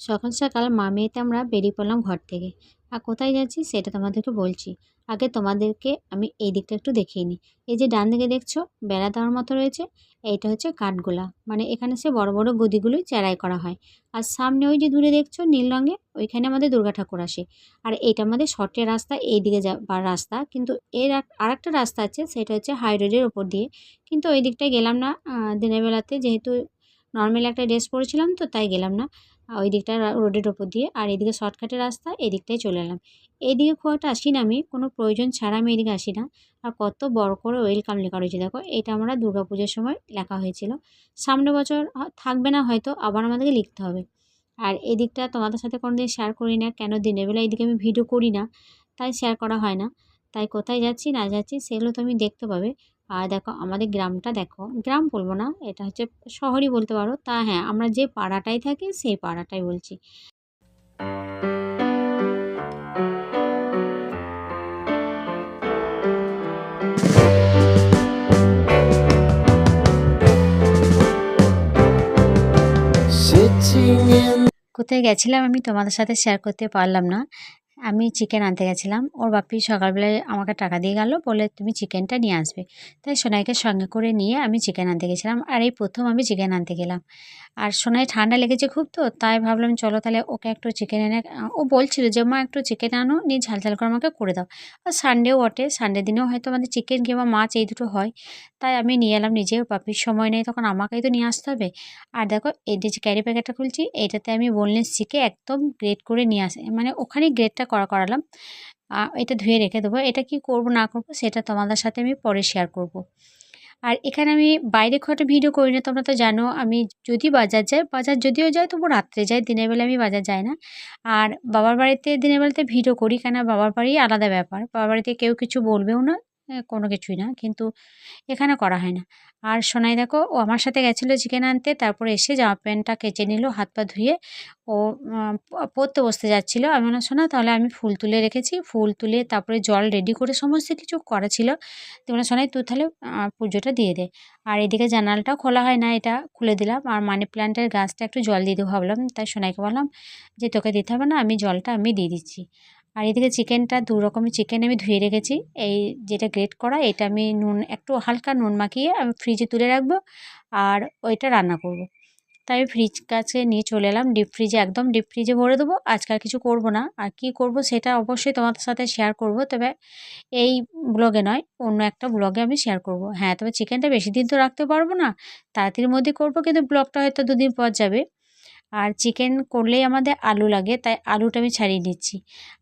সকাল সকাল মা মেয়েতে আমরা বেরিয়ে পড়লাম ঘর থেকে। আর কোথায় যাচ্ছি সেটা তোমাদেরকে বলছি। আগে তোমাদেরকে আমি এই দিকটা একটু দেখিয়ে নিই। এই যে ডান দিকে দেখছ, বেড়া দেওয়ার মতো রয়েছে, এইটা হচ্ছে কাঠগোলা। মানে এখানে সে বড় বড় গদিগুলোই চেরাই করা হয়। আর সামনে ওই যে দূরে দেখছ, নীল রঙে ওইখানে আমাদের দুর্গা ঠাকুর আসে। আর এইটা আমাদের শর্টের রাস্তা, এই দিকে যাবার রাস্তা। কিন্তু এর আর একটা রাস্তা আছে, সেটা হচ্ছে হাই রোডের ওপর দিয়ে। কিন্তু ওই দিকটায় গেলাম না দিনের বেলাতে যেহেতু নর্মাল একটা ড্রেস পরেছিলাম তো তাই গেলাম না। ওই দিকটা রোডের ওপর দিয়ে। আর এদিকে শর্টকাটের রাস্তা এদিকটাই চলে এলাম। এইদিকে খুব একটা আসি না আমি, কোনো প্রয়োজন ছাড়া আমি এদিকে আসি না। আর কত বড় করে ওয়েলকাম লেখা রয়েছে, দেখো। এটা আমরা পুজোর সময় লেখা হয়েছিল। সামনে বছর থাকবে না হয়তো, আবার আমাদেরকে লিখতে হবে। আর এদিকটা তোমাদের সাথে কোনোদিন শেয়ার করি না, কেন দিনের বেলা এদিকে আমি ভিডিও করি না? তাই শেয়ার করা হয় না। তাই কোথায় যাচ্ছি, না যাচ্ছি, সেগুলো তুমি দেখতে পাবে। আর দেখো আমাদের গ্রামটা দেখো গ্রাম বলব না এটা হচ্ছে শহরই বলতে পারো। তা হ্যাঁ আমরা যে পাড়াটাই থাকি সেই পাড়াটাই বলছি। কোথায় গেছিলাম আমি তোমাদের সাথে শেয়ার করতে পারলাম না। আমি চিকেন আনতে গেছিলাম। ওর বাপি সকালবেলায় আমাকে টাকা দিয়ে গেল, বলে তুমি চিকেনটা নিয়ে আসবে। তাই সোনাইকে সঙ্গে করে নিয়ে আমি চিকেন আনতে গেছিলাম। আর এই প্রথম আমি চিকেন আনতে গেলাম। আর সোনাই ঠান্ডা লেগেছে খুব তো, তাই ভাবলাম চলো তাহলে ওকে একটু চিকেন এনে ও বলছিল যে, মা, একটু চিকেন আনো, নিয়ে ঝাল ঝাল করে আমাকে করে দাও। আর সানডেও বটে সানডে দিনেও হয়তো আমাদের চিকেন কিংবা মাছ এই দুটো হয়, তাই আমি নিয়ে এলাম নিজে পাপির সময় নেই, তখন আমাকেই তো নিয়ে আসতে হবে। আর দেখো, এই যে ক্যারি প্যাকেটটা খুলছি, এটাতে আমি বললেন চিকে একদম গ্রেড করে নিয়ে আসে মানে ওখানেই গ্রেডটা করা, করালাম। এটা ধুয়ে রেখে দেবো, এটা কি করব, না করব, সেটা তোমাদের সাথে আমি পরে শেয়ার করব। আর এখানে আমি বাইরে খুব ভিডিও করি না, তোমরা তো জানো। আমি যদি বাজার যাই, বাজার যদিও যাই তবু রাত্রে যাই, দিনের বেলা আমি বাজার যাই না। আর বাবার বাড়িতে দিনের বেলাতে ভিডিও করি কেন বাবার বাড়ি আলাদা ব্যাপার। বাবার বাড়িতে কেউ কিছু বলবেও না। কোনো কিছুই না। কিন্তু এখানে করা হয় না। আর সোনাই দেখো, ও আমার সাথে গেছিল চিকেন আনতে, তারপরে এসে জামা প্যান্টটা কেচে নিল, হাত পা ধুয়ে ও পড়তে বসতে যাচ্ছিল। আমি বললাম শোনা তাহলে আমি ফুল তুলে রেখেছি। ফুল তুলে তারপরে জল রেডি করে সমস্ত কিছু করা ছিল। তো বললাম, সোনাই, তুই তাহলে পুজোটা দিয়ে দে। আর এদিকে জানালাটাও খোলা হয় না, এটা খুলে দিলাম। আর মানি প্ল্যান্টের গাছটা একটু জল দিয়ে দেবো ভাবলাম। তাই সোনাইকে বললাম যে, তোকে দিতে হবে না, আমি জলটা আমি দিয়ে দিচ্ছি। আর এদিকে চিকেনটা দু রকমের চিকেন আমি ধুয়ে রেখেছি। এই যেটা গ্রেট করা, এটা আমি নুন, একটু হালকা নুন মাখিয়ে আমি ফ্রিজে তুলে রাখব আর ওইটা রান্না করব। তাই আমি ফ্রিজ কাছে নিয়ে চলে এলাম ডিপ ফ্রিজে একদম ডিপ ফ্রিজে ভরে দেবো। আজকাল কিছু করব না। আর কি করব সেটা অবশ্যই তোমাদের সাথে শেয়ার করব। তবে এই ব্লগে নয়, অন্য একটা ব্লগে আমি শেয়ার করব। হ্যাঁ তবে চিকেনটা বেশি দিন তো রাখতে পারব না। তাড়াতাড়ির মধ্যে করব, কিন্তু ব্লগটা হয়তো দুদিন পর যাবে। আর চিকেন করলেই আমাদের আলু লাগে, তাই আলুটা আমি ছাড়িয়ে নিচ্ছি।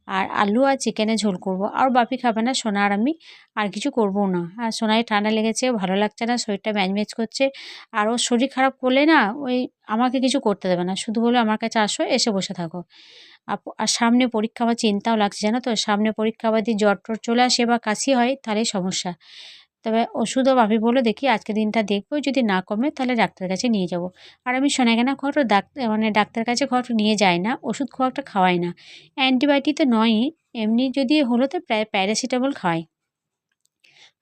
আর আলু আর চিকেনে ঝোল করব। আর বাপি খাবে না, সোনা আর আমি আর কিছু করব না। আর সোনায় ঠান্ডা লেগেছে, ভালো লাগছে না, শরীরটা ম্যাজম্যাজ করছে। আর ওর শরীর খারাপ করলে না, ওই আমাকে কিছু করতে দেবে না। শুধু বলে আমার কাছে আসো, এসে বসে থাকো। আর সামনে পরীক্ষা আমার চিন্তাও লাগছে, জানো তো? সামনে পরীক্ষা আবার যদি জ্বর টর চলে আসে বা কাশি হয় তাহলেই সমস্যা। তবে ওষুধও ভাবি বলে দেখি আজকে দিনটা দেখব, যদি না কমে তাহলে ডাক্তারের কাছে নিয়ে যাব। আর আমি শোনা কেনা খুব ডাক্তার মানে ডাক্তারের কাছে খুব নিয়ে যাই না, ওষুধ খুব একটা খাওয়াই না। অ্যান্টিবায়োটিক তো নয়ই, এমনি যদি হলো তো প্রায় প্যারাসিটামল খাওয়াই।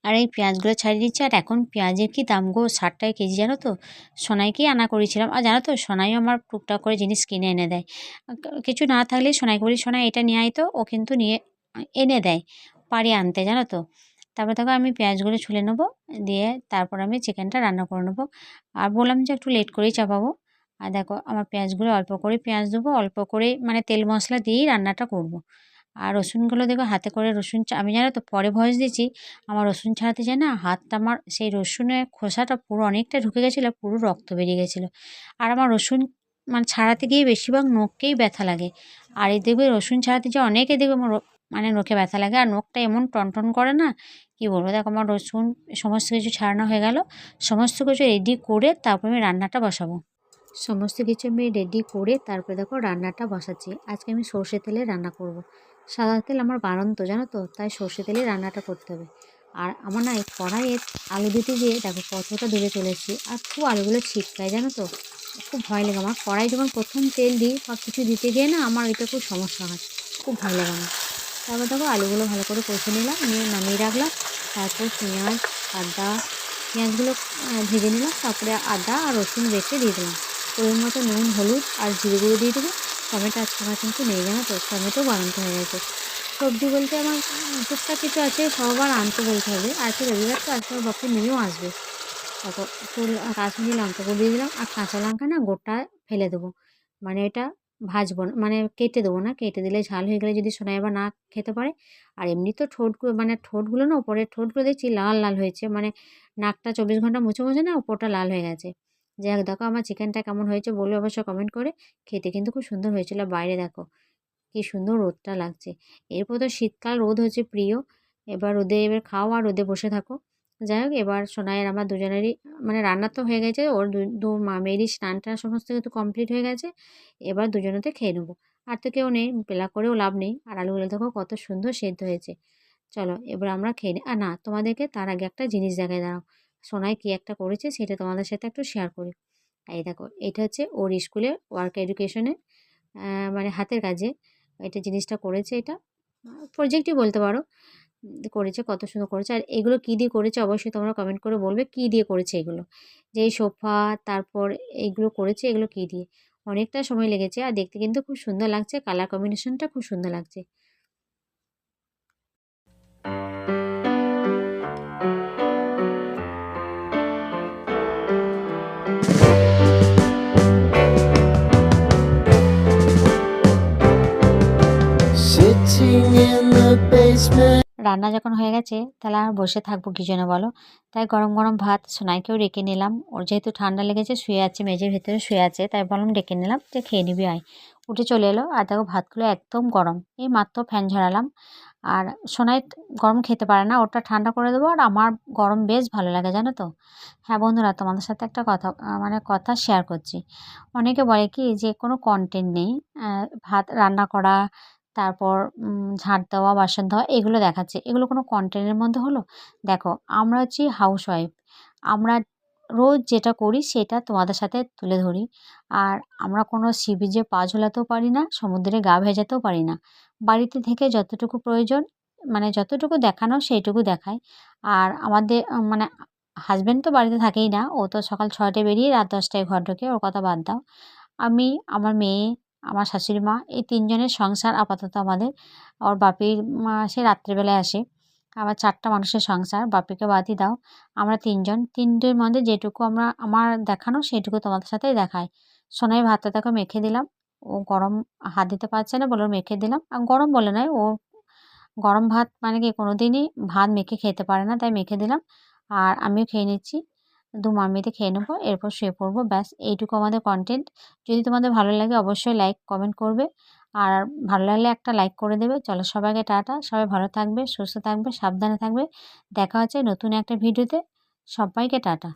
আর এই পেঁয়াজগুলো ছাড়িয়ে দিচ্ছি, আর এখন পেঁয়াজের কি দাম গো? ষাট টাকা কেজি জানো তো? সোনাইকেই আনা করেছিলাম। আর জানো তো, সোনাইও আমার টুকটাক করে জিনিস কিনে এনে দেয়। কিছু না থাকলে সোনাইকে বলি, সোনাই এটা নিয়ে আয় তো। ও কিন্তু নিয়ে, এনে দেয় পারি আনতে, জানো তো? তারপর দেখো আমি পেঁয়াজগুলো ছুলে নেব, দিয়ে তারপর আমি চিকেনটা রান্না করে নেব। আর বললাম যে একটু লেট করেই চাপাবো। আর দেখো আমার পেঁয়াজগুলো অল্প করে পেঁয়াজ দেবো, অল্প করে মানে তেল মশলা দিয়েই রান্নাটা করব। আর রসুনগুলো দেখো হাতে করে রসুন আমি জানো তো পরে ভয়েস দিয়েছি আমার রসুন ছাড়াতে যায় না হাতটা আমার সেই রসুনের খোসাটা পুরো অনেকটা ঢুকে গেছিল, পুরো রক্ত বেরিয়ে গেছিল। আর আমার রসুন মানে ছাড়াতে গিয়ে বেশিরভাগ নখকেই ব্যথা লাগে। আর এই দেখবে রসুন ছাড়াতে যে অনেকে দেখবে আমার মানে নখে ব্যথা লাগে। আর নখটা এমন টনটন করে না, কি বলব? দেখো আমার রসুন সমস্ত কিছু ছাড়ানো হয়ে গেল। সমস্ত কিছু রেডি করে তারপর আমি রান্নাটা বসাবো। সমস্ত কিছু আমি রেডি করে তারপরে দেখো রান্নাটা বসাচ্ছি। আজকে আমি সর্ষে তেলে রান্না করব। সাদা তেল আমার বাড়ন্ত, জানো তো? তাই সর্ষে তেলে রান্নাটা করতে হবে। আর আমার না এই কড়াইয়ে আলু দিতে গিয়ে দেখো কতটা দূরে চলেছি আর খুব আলুগুলো ছিটকায়, জানো তো? খুব ভয় লাগে আমার। কড়াই যখন প্রথম তেল দিই বা কিছু দিতে গিয়ে না আমার এটা খুব সমস্যা হয়। খুব ভয় লাগে আমার। তারপর দেখো আলুগুলো ভালো করে কষে নিলাম, নিয়ে নামিয়ে রাখলাম। তারপর পেঁয়াজ, আদা, পেঁয়াজগুলো ভেজে নিলাম, তারপরে আদা আর রসুন বেটে দিয়ে দিলাম। পরিমাণ মতো নুন, হলুদ আর জিরে গুঁড়ো দিয়ে দেবো টমেটো আজকে আমার কিন্তু নেই জানো তো, টমেটো বানাতে হয়ে গেছে। সবজি বলতে আমার টুকটাক কিছু আছে সবার আনতে বলতে হবে। আর আজকে রবিবার তো আজকে আমার মেয়েও আসবে। তারপর কাশ্মীরি লঙ্কা গুঁড়ো দিয়ে দিলাম, আর কাঁচা লঙ্কা না গোটা ফেলে দেবো। মানে এটা ভাজবো না মানে কেটে দেবো না, কেটে দিলে ঝাল হয়ে গেলে যদি সোনাই আবার না খেতে পারে। আর এমনি তো ঠোঁটগুলো মানে ঠোঁটগুলো না ওপরের ঠোঁটগুলো দেখছি লাল লাল হয়েছে মানে নাকটা চব্বিশ ঘণ্টা মুছে মুছে না ওপরটা লাল হয়ে গেছে। যাই হোক, দেখো আমার চিকেনটা কেমন হয়েছে বলে অবশ্য কমেন্ট করে। খেতে কিন্তু খুব সুন্দর হয়েছিল, বাইরে দেখো কি সুন্দর রোদটা লাগছে। এরপর তো শীতকাল, রোদ হচ্ছে প্রিয়। এবার রোদে, এবার খাও আর রোদে বসে থাকো। যাই হোক, এবার সোনাইয়ের আমার দুজনেরই মানে রান্না তো হয়ে গেছে, ওর দু দু মা মেয়েরই স্নানটা সমস্ত কিছু কমপ্লিট হয়ে গেছে, এবার দুজনেতে খেয়ে নেব। আর তো কেউ নেই বেলা করেও লাভ নেই, আর আলুগুলো দেখো কত সুন্দর সেদ্ধ হয়েছে। চলো, এবার আমরা খেয়ে নিই আর না, তোমাদেরকে তার আগে একটা জিনিস দেখায় দাঁড়াও। সোনাই কী একটা করেছে সেটা তোমাদের সাথে একটু শেয়ার করি। এই দেখো, এটা হচ্ছে ওর স্কুলে ওয়ার্ক এডুকেশনে মানে হাতের কাজে, এটা জিনিসটা করেছে এটা প্রজেক্টই বলতে পারো। করেছে, কত সুন্দর করেছে। আর এগুলো কী দিয়ে করেছে অবশ্যই তোমরা কমেন্ট করে বলবে, কী দিয়ে করেছে এগুলো? যে সোফা, তারপর এইগুলো করেছে, এগুলো কী দিয়ে? অনেকটা সময় লেগেছে আর দেখতে কিন্তু খুব সুন্দর লাগছে কালার কম্বিনেশনটা খুব সুন্দর লাগছে। Sitting in the basement. রান্না যখন হয়ে গেছে, তাহলে আর বসে থাকব কি জন্য বলো? তাই গরম গরম ভাত, সোনাইকেও ডেকে নিলাম। ওর যেহেতু ঠান্ডা লেগেছে, শুয়ে আছে, মেঝের ভেতরে শুয়ে আছে, তাই বললাম ডেকে নিলাম, যে খেয়ে নিবি, আয়। উঠে চলে এলো। আর দেখো ভাতগুলো একদম গরম, এই মাত্র ফ্যান ঝরালাম আর সোনাই গরম খেতে পারে না ওটা ঠান্ডা করে দেবো। আর আমার গরম বেশ ভালো লাগে, জানো তো? হ্যাঁ বন্ধুরা, তোমাদের সাথে একটা কথা মানে কথা শেয়ার করছি। অনেকে বলে কি যে কোনো কন্টেন্ট নেই ভাত রান্না করা তারপর ঝাঁট দেওয়া, বাসন ধোয়া, এগুলো দেখাচ্ছে। এগুলো কোনো কন্টেন্টের মধ্যে হলো? দেখো, আমরা হচ্ছি হাউস ওয়াইফ আমরা রোজ যেটা করি, সেটা তোমাদের সাথে তুলে ধরি। আর আমরা কোনো সি বিচে পা ঝোলাতেও পারি না, সমুদ্রে গা ভেজাতেও পারি না। বাড়িতে থেকে যতটুকু প্রয়োজন মানে যতটুকু দেখানো, সেইটুকু দেখায় আর আমাদের মানে হাজব্যান্ড তো বাড়িতে থাকেই না, ও তো সকাল ছয়টায় বেরিয়ে রাত দশটায় ঘর ঢোকে, ওর কথা বাদ দাও। আমি, আমার মেয়ে আমার শাশুড়ি মা, এই তিনজনের সংসার আপাতত আমাদের। ওর বাপির মা সে রাত্রেবেলায় আসে। আবার চারটা মানুষের সংসার, বাপিকে বাদই দাও। আমরা তিনজন, তিনটের মধ্যে যেটুকু আমরা, আমার দেখানো সেটুকু তোমাদের সাথেই দেখায়। সোনাই ভাতটা তাকে মেখে দিলাম। ও গরম হাত দিতে পারছে না বলে মেখে দিলাম। আর গরম বলে নয় ও গরম ভাত মানে কি কোনো দিনই ভাত মেখে খেতে পারে না, তাই মেখে দিলাম। আর আমিও খেয়ে নিচ্ছি। দু মামিতে খেয়ে নেব, এরপর শুয়ে পড়ব, ব্যাস, এইটুকু আমাদের কন্টেন্ট যদি তোমাদের ভালো লাগে অবশ্যই লাইক কমেন্ট করবে, আর ভালো লাগলে একটা লাইক করে দেবে। চলো সবাইকে টাটা, সবাই ভালো থাকবে, সুস্থ থাকবে, সাবধানে থাকবে। দেখা হচ্ছে নতুন একটা ভিডিওতে সবাইকে টাটা।